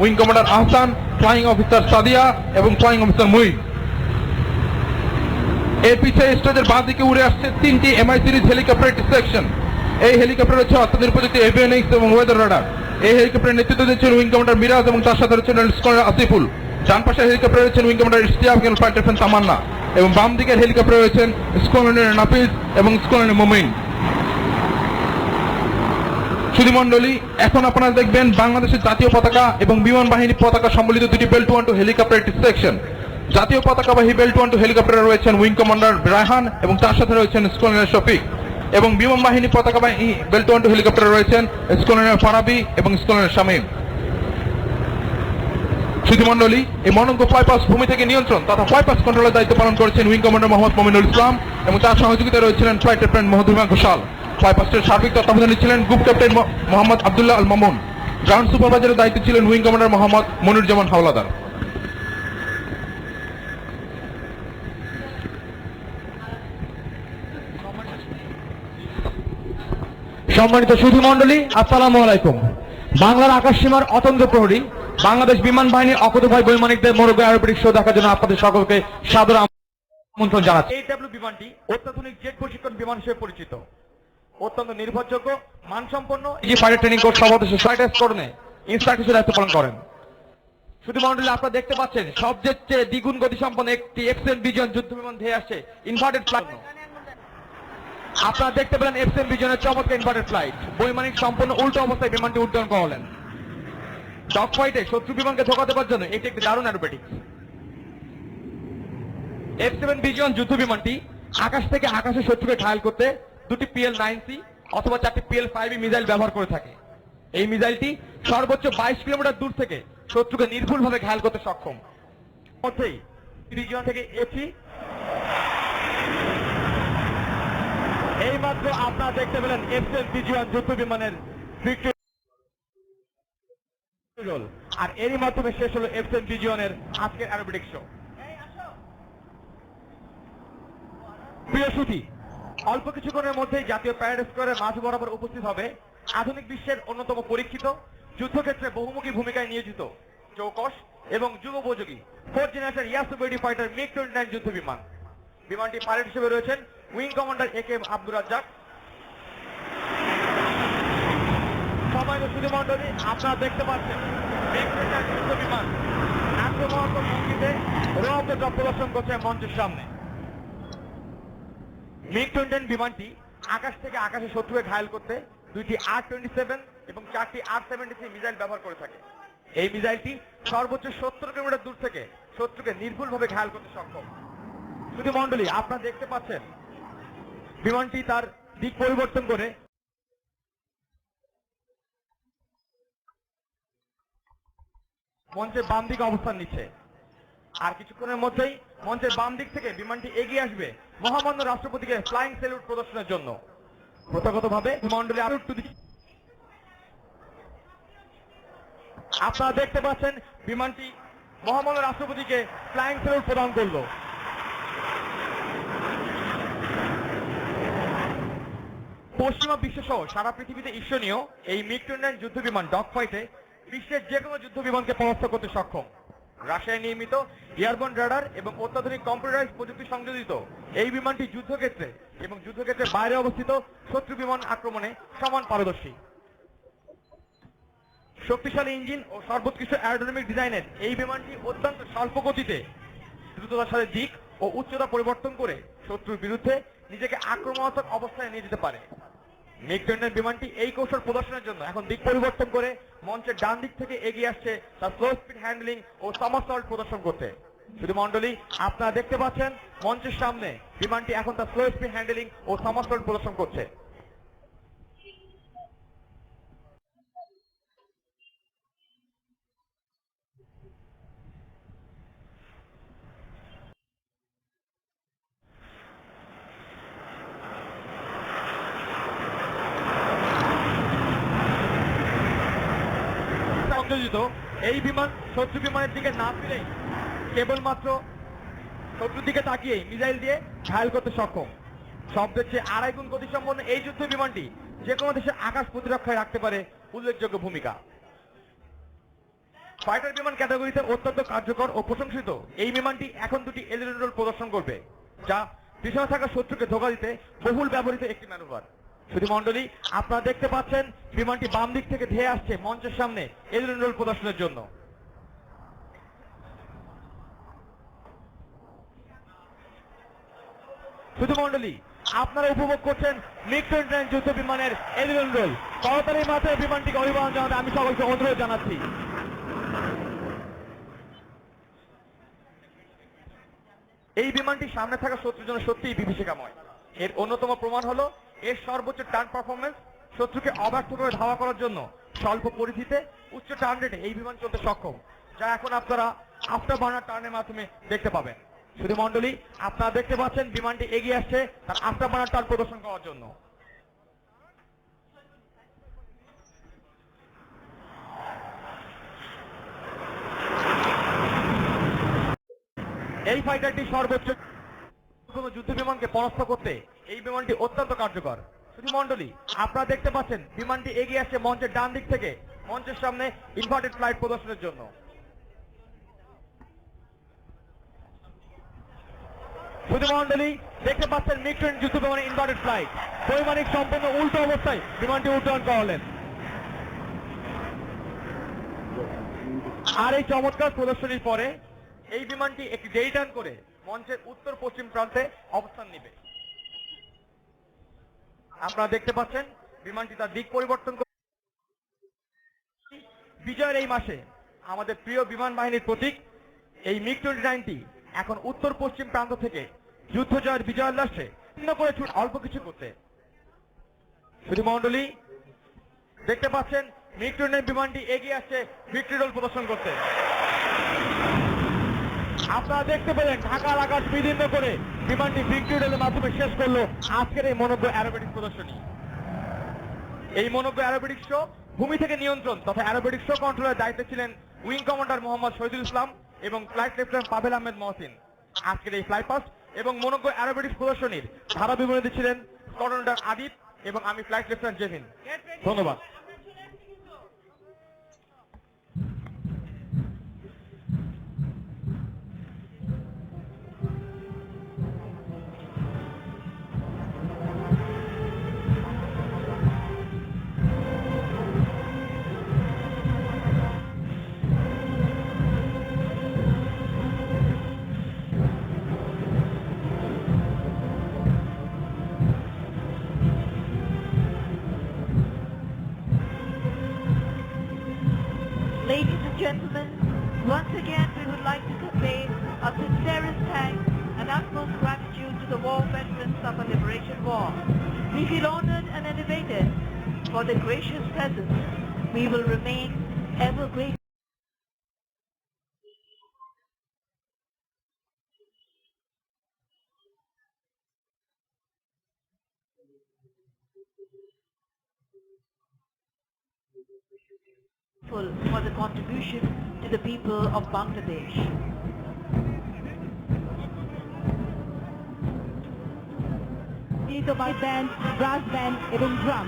Wing commander Ahsan, flying officer Sadia এবং flying officer Muiz. এর পিছিয়ে স্টেজের বাঁ দিকে উড়ে আসছে তিনটি এমআই সিরিজ হেলিকপ্টার সেকশন এই হেলিকপ্টার হচ্ছে অত্যাধুনিক প্রযুক্তি এভিয়নিক্স এবং ওয়েদার রাডার এই হেলিকপ্টারের নেতৃত্ব দিচ্ছেন উইং কমান্ডার মিরাজ এবং তার সাথে রয়েছেন আসিফুল। ডান পাশে হেলিকপ্টার রয়েছেন wing commander flight lieutenant Tamanna. এবং বাম দিকের হেলিকপ্টার রয়েছেন স্কোয়ারের নাফিজ এবং স্কোয়ারের মোমিন। সুধীমণ্ডলী এখন আপনারা দেখবেন বাংলাদেশের জাতীয় পতাকা এবং বিমান বাহিনী পতাকা সম্বলিত দুটি belt one two helicopter section জাতীয় পতাকাবাহী বেল্ট ওয়ান টু হেলিকপ্টারে রয়েছেন উইং কমান্ডার রায়হান এবং তার সাথে রয়েছেন স্কোনের শফিক। এবং বিমান বাহিনী পতাকাবাহী বেল্ট ওয়ান টু হেলিকপ্টারে রয়েছেন স্কোনের ফারাবি এবং স্কোনের শামীম। সুধীমণ্ডলী এই মনঙ্গ ফ্লাইপাস ভূমি থেকে নিয়ন্ত্রণ তথা ফ্লাইপাস কন্ট্রোলের দায়িত্ব পালন করেছেন উইং কমান্ডার মোহাম্মদ মমিনুল ইসলাম এবং তার সহযোগিতায় রয়েছিলেন ফ্লাইট লেফটেন্যান্ট মহদুমা ঘোষাল ফ্লাইপাস্টের সার্বিক তত্ত্বাবধানে ছিলেন group captain Mohammad Abdullah Al Mamun. Ground সুপারভাইজারের দায়িত্বে ছিলেন উইং কমান্ডার মোহাম্মদ মনিরুজ্জামান হাওলাদার। সম্মানিত সুধী মন্ডলী আসসালামু আলাইকুম। বাংলার আকাশ সীমার অতন্ত্র প্রহরী বাংলাদেশ বিমান বাহিনীর অকুতভাই বৈমানিকদের মোরগে আরোপিক শো দেখার জন্য আপনাদের সকলকে সাদর আমন্ত্রণ জানাচ্ছি। এই ডাব্লিউ বিমানটি অত্যাধুনিক জেট প্রশিক্ষণ বিমান হিসেবে পরিচিত। অত্যন্ত নির্ভরযোগ্য মানসম্পন্ন এই ফায়ার ট্রেনিং কোর্স সভাদেশ ফ্লাইট স্কোরনে ইনস্ট্রাক্টর দায়িত্ব পালন করেন। শুধু মন্ডলী আপনারা দেখতে পাচ্ছেন সবচেয়ে চেয়ে দ্বিগুণ গতিসম্পন্ন একটি এক্সেন বিজন যুদ্ধ বিমান ধেয়ে আসছে ইনভার্টেড ফ্লাইট আপনারা দেখতে পেলেন এফসএম বিজনের চমৎকার ইনভার্টেড ফ্লাইট বৈমানিক সম্পূর্ণ উল্টো অবস্থায় বিমানটি উড্ডয়ন করালেন ডগ ফাইটে শত্রু বিমানকে ধোকা দেওয়ার জন্য এটি একটি দারুণ অ্যারোবেটিক এফ সেভেন বিজন যুদ্ধ বিমানটি আকাশ থেকে আকাশে শত্রুকে ঘায়াল করতে দুটি পিএল নাইন সি অথবা চারটি পিএল ফাইভ মিসাইল ব্যবহার করে থাকে। এই মিসাইলটি সর্বোচ্চ বাইশ কিলোমিটার দূর থেকে শত্রুকে নির্ভুলভাবে ঘায়াল করতে সক্ষম। মধ্যেই রিজিয়ন থেকে এফি এইমাত্র আপনারা দেখতে পেলেন এফএস বিজিওয়ান যুদ্ধ বিমানের আর এরই মাধ্যমে শেষ হলো এফএস বিজিওয়ানের আজকের অ্যারোবেটিক শো প্রিয় সুধী অল্প কিছুক্ষণের মধ্যেই জাতীয় প্যারেড স্কোয়ারের মাঝ বরাবর উপস্থিত হবে। আধুনিক বিশ্বের অন্যতম পরীক্ষিত, যুদ্ধক্ষেত্রে বহুমুখী ভূমিকায় নিয়োজিত চৌকস এবং যুগোপযোগী ফোর্থ জেনারেশন ইয়াসুবেডি ফাইটার মিগ টোয়েন্টি নাইন যুদ্ধ বিমান। বিমানটি পাইলট হিসেবে রয়েছেন wing commander A K M Abdur Razzak. সময় সুধী মন্ডলী আপনারা দেখতে পাচ্ছেন মিগ টোয়েন্টি নাইন যুদ্ধ বিমান। আক্রমণাত্মক ভঙ্গিতে রোহাতে ড্রপ প্রদর্শন করছে মঞ্চের সামনে। মিগ টোয়েন্টি বিমানটি আকাশ থেকে আকাশে শত্রুকে ঘায়াল করতে দুইটি আর টোয়েন্টি সেভেন এবং চারটি আর সেভেন্টি থ্রি মিসাইল ব্যবহার করে থাকে। এই মিসাইলটি সর্বোচ্চ সত্তর কিলোমিটার দূর থেকে শত্রুকে নির্ভুলভাবে ঘায়াল করতে সক্ষম। শুধু মন্ডলী আপনারা দেখতে পাচ্ছেন, বিমানটি তার দিক পরিবর্তন করে মঞ্চের বাম দিকে অবস্থান নিচ্ছে। আর কিছুক্ষণের মধ্যেই মঞ্চের বাম দিক থেকে বিমানটি এগিয়ে আসবে মহামান্য রাষ্ট্রপতিকে ফ্লাইং স্যালুট প্রদর্শনের জন্য। প্রথাগতভাবে মন্ডলে আরও একটু আপনারা দেখতে পাচ্ছেন বিমানটি মহামান্য রাষ্ট্রপতিকে ফ্লাইং স্যালুট প্রদান করল। পশ্চিমা বিশ্ব সহ সারা পৃথিবীতে ঈর্ষণীয় এই মিগ যুদ্ধ বিমান ডগ ফাইটে বিশ্বের যে কোনো যুদ্ধ বিমানকে পরাস্ত করতে সক্ষম। রাশিয়ায় নির্মিত এয়ারবন রাডার এবং অত্যাধুনিক কম্পিউটারাইজ প্রযুক্তি সংযোজিত। এই বিমানটি যুদ্ধক্ষেত্রে এবং যুদ্ধক্ষেত্রে বাইরে অবস্থিত শত্রু বিমান আক্রমণে সমান পারদর্শী। শক্তিশালী ইঞ্জিন ও সর্বোৎকৃষ্ট অ্যারোডাইনামিক ডিজাইনের এই বিমানটি অত্যন্ত স্বল্প গতিতে দ্রুততার সাথে দিক ও উচ্চতা পরিবর্তন করে শত্রুর বিরুদ্ধে নিজেকে আক্রমণাত্মক অবস্থায় নিয়ে যেতে পারে। মিগ বিমানটি এই কৌশল প্রদর্শনের জন্য এখন দিক পরিবর্তন করে মঞ্চের ডান দিক থেকে এগিয়ে আসছে তার স্লো স্পিড হ্যান্ডলিং ও সামারসল্ট প্রদর্শন করতে। শুধু মন্ডলী আপনারা দেখতে পাচ্ছেন মঞ্চের সামনে বিমানটি এখন তার স্লো স্পিড হ্যান্ডলিং ও সামারসল্ট প্রদর্শন করছে। সংযোজিত এই বিমান শত্রু বিমানের দিকে না ফিরেই কেবলমাত্র শত্রুর দিকে তাকিয়েই মিসাইল দিয়ে ঘায়াল করতে সক্ষম। শব্দের চেয়ে আড়াই গুণ গতিসম্পন্ন এই যুদ্ধ বিমানটি যে কোনো দেশের আকাশ প্রতিরক্ষায় রাখতে পারে উল্লেখযোগ্য ভূমিকা। ফাইটার বিমান ক্যাটাগরিতে অত্যন্ত কার্যকর ও প্রশংসিত। এই বিমানটি এখন দুটি রোল প্রদর্শন করবে, যা পিছনে থাকা শত্রুকে ধোকা দিতে বহুল ব্যবহৃত একটি ম্যানুভার। শুধু আপনারা দেখতে পাচ্ছেন, বিমানটি বাম দিক থেকে ধেয়ে আসছে মঞ্চের সামনে। এলিভেটর রোল প্রদর্শনের জন্য। শুধু মন্ডলী আপনারা উপভোগ করছেন মিগ টোয়েন্টি যুদ্ধ বিমানের এলিভেন রোল। তাড়াতাড়ি মাত্রায় বিমানটিকে অভিবাদন জানাতে আমি সকলকে অনুরোধ জানাচ্ছি। এই বিমানটি সামনে থাকা শত্রুর জন্য সত্যিই বিভীষিকাময়। এর অন্যতম প্রমাণ হলো এর সর্বোচ্চ টার্ন পারফরমেন্স শত্রুকে অব্যর্থ করে ধাওয়া করার জন্য স্বল্প পরিধিতে উচ্চ টার্ন রেটে এই বিমান চলতে সক্ষম, যা এখন আপনারা আফটার বার্নার টার্নের মাধ্যমে দেখতে পাবেন। শুধু মন্ডলী আপনারা দেখতে পাচ্ছেন বিমানটি এগিয়ে আসছে তার আফটার বার্নার টার্ন প্রদর্শন করার জন্য। এই ফাইটারটি সর্বোচ্চ যুদ্ধ বিমানকে পরাস্ত করতে এই বিমানটি অত্যন্ত কার্যকর। মন্ডলী আপনারা দেখতে পাচ্ছেন, বিমানটি এগিয়ে আসছে মঞ্চের ডান দিক থেকে, মঞ্চের সামনে ইনভার্টেড ফ্লাইট প্রদর্শনের জন্য। মন্ডলী দেখতে পাচ্ছেন মিগ ট্রেন যুদ্ধ বিমানের ইনভার্টেড ফ্লাইট বৈমানিক সম্পূর্ণ উল্টো অবস্থায় বিমানটি উড্ডয়ন করালেন আর এই চমৎকার প্রদর্শনীর পরে এই বিমানটি একটি ডেই টার্ন করে মঞ্চের উত্তর পশ্চিম প্রান্তে অবস্থান নেবে। আপনারা দেখতে পাচ্ছেন, বিমানটি তার দিক পরিবর্তন বিজয়ের এই মাসে আমাদের প্রিয় বিমান বাহিনীর প্রতীক, এই মিগ টোয়েন্টি নাইনটি এখন উত্তর পশ্চিম প্রান্ত থেকে যুদ্ধ জয়ের বিজয় ভিন্ন করে ছুট অল্প কিছু করতে। শুধু মন্ডলী দেখতে পাচ্ছেন, মিগ টোয়েন্টি বিমানটি এগিয়ে আসছে ভিক্টরি রোল প্রদর্শন করতে। আপনারা দেখতে পেলেন ঢাকার আকাশ বিদীর্ণ করে বিমানটি ভিক্টরি রেলের মাধ্যমে শেষ করল আজকের এই মনোজ্ঞ অ্যারোবেটিক প্রদর্শনী। এই মনোজ্ঞ অ্যারোবেটিক শো ভূমি থেকে নিয়ন্ত্রণ তথা অ্যারোবেটিক শো কন্ট্রোলের দায়িত্বে ছিলেন উইং কমান্ডার মোহাম্মদ শহীদুল ইসলাম এবং ফ্লাইট লেফটেন্যান্ট পাভেল আহমেদ মহসিন। আজকের এই ফ্লাই পাস্ট এবং মনোজ্ঞ অ্যারোবেটিক্স প্রদর্শনীর ধারা বিবরণী ছিলেন কমান্ডার আদিত এবং আমি ফ্লাইট লেফটেন্যান্ট জেভিন। ধন্যবাদ। War veterans of the Liberation War. We feel honored and elevated for the gracious presence. We will remain ever grateful. for the contribution to the people of Bangladesh. Band brass band এবং drum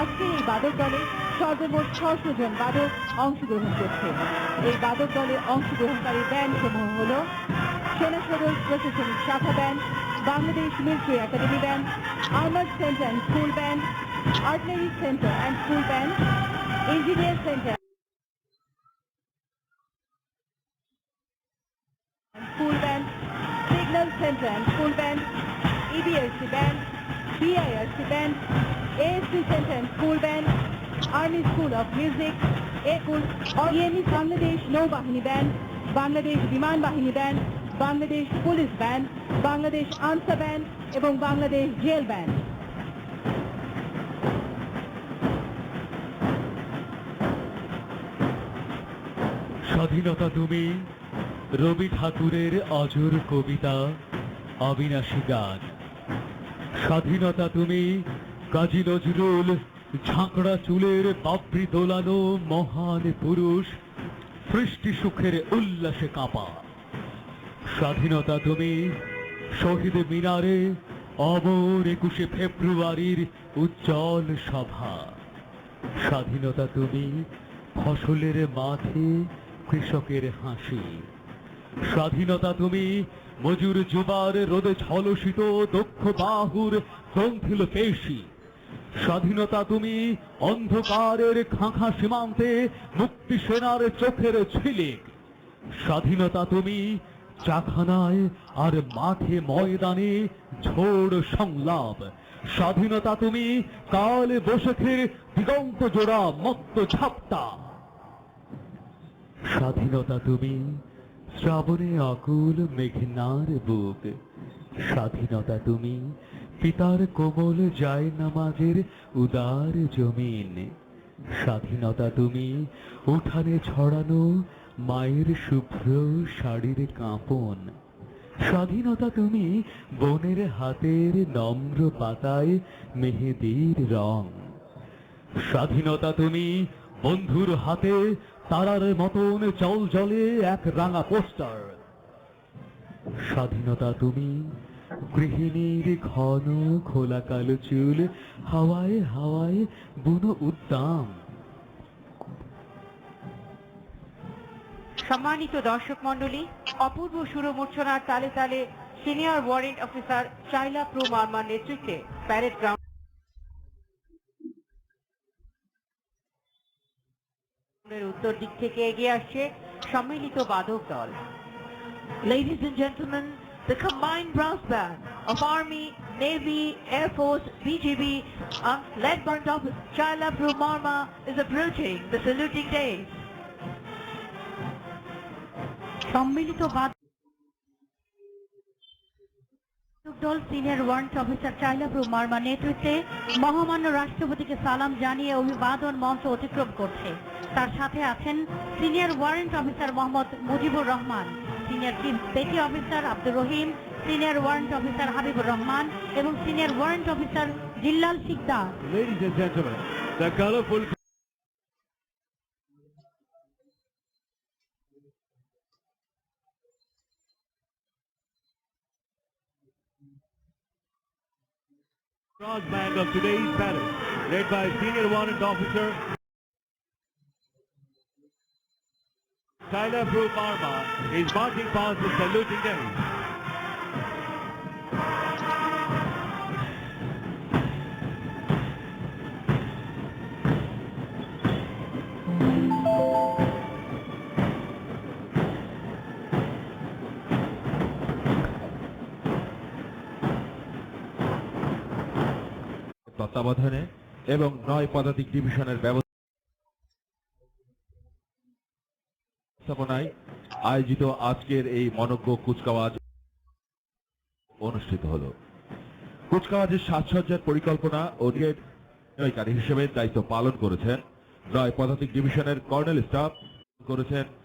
আজকে এই বাদক দলে সর্বমোট ছশো জন বাদক অংশগ্রহণ করছে। এই বাদক দলে অংশগ্রহণকারী ব্যান্ড সমূহ হল সেনা সদর প্রশাসনিক শাখা band Bangladesh military academy band armoured centre and school band artillery centre and school band engineer centre school band signal centre and EBRC band BIRC band ASC centre and school band army school of music একুল EME Bangladesh নৌবাহিনী band Bangladesh বিমান বাহিনী band Bangladesh police band Bangladesh আনসা band এবং Bangladesh jail band স্বাধীনতা তুমি রবি ঠাকুরের অজর কবিতা, অবিনাশী গান। স্বাধীনতা তুমি, কাজী নজরুল, ঝাঁকড়া চুলের বাবরি দোলানো মহান পুরুষ, সৃষ্টি সুখের উল্লাসে কাঁপা। স্বাধীনতা তুমি, শহীদ মিনারে অমর একুশে ফেব্রুয়ারির উজ্জ্বল সভা। স্বাধীনতা তুমি, ফসলের মাঠে কৃষকের হাসি। স্বাধীনতা তুমি, মজুর যুবার রোদে ঝলসিত দক্ষ বাহুর গ্রন্থিল পেশি। স্বাধীনতা তুমি, অন্ধকারের খাঁখা সীমান্তে মুক্তি সেনার চোখের ঝিলিক। স্বাধীনতা তুমি, চাখানায় আর মাঠে ময়দানে ঝোড় সংলাপ। স্বাধীনতা তুমি, কাল বৈশাখের দিগন্ত জোড়া মত্ত ঝাপটা। স্বাধীনতা তুমি শ্রাবণে অকুল মেঘনার বুক। স্বাধীনতা তুমি, পিতার কোমল যায় নামাজের উদার জমিন। স্বাধীনতা তুমি, উঠানে ছড়ানো মায়ের শুভ্র শাড়ির কাঁপন। স্বাধীনতা তুমি, বনের হাতের নম্র পাতায় মেহেদির রং। স্বাধীনতা তুমি, বন্ধুর হাতে তারার মতন জল জলে এক রাঙা পোস্টার। স্বাধীনতা তুমি, গৃহিণীর ঘন খোলা কালো চুল, হাওয়ায় হাওয়ায় বুনো উদ্দাম। সম্মানিত দর্শক মন্ডলী অপূর্ব সুরমূর্ছনার তালে তালে senior warrant officer Chaila Pru murmur নেতৃত্বে parade ground উত্তর দিক থেকে এগিয়ে আসছে সম্মিলিত বাদক দল Ladies and gentlemen, the combined brass band of Army, Navy, Air Force, BGB, um, led by Dr. Chaila Pro Marma is approaching the saluting days. সম্মিলিত বাদক দল senior warrant officer Chailapru Marma নেতৃত্বে মহামান্য রাষ্ট্রপতিকে সালাম জানিয়ে অভিবাদন মঞ্চ অতিক্রম করছে। তার সাথে আছেন senior warrant officer Mohammad Mujibur Rahman senior chief petty officer Abdur Rahim senior warrant officer Habibur Rahman এবং senior warrant officer Jillal Sikdar. And cross band of today's battle, led by Senior Warrant Officer Tyler Brew Parma, is marching past the saluting them. তত্ত্বাবধানে এবং নয় পদাতিক ডিভিশনের ব্যবস্থাপনায় আয়োজিত আজকের এই মনজ্ঞ কুচকাওয়াজ অনুষ্ঠিত হলো। কুচকাওয়াজের সাজসজ্জার পরিকল্পনা ও হিসেবে দায়িত্ব পালন করেছেন নয় পদাতিক ডিভিশনের কর্নেল স্টাফ, করেছেন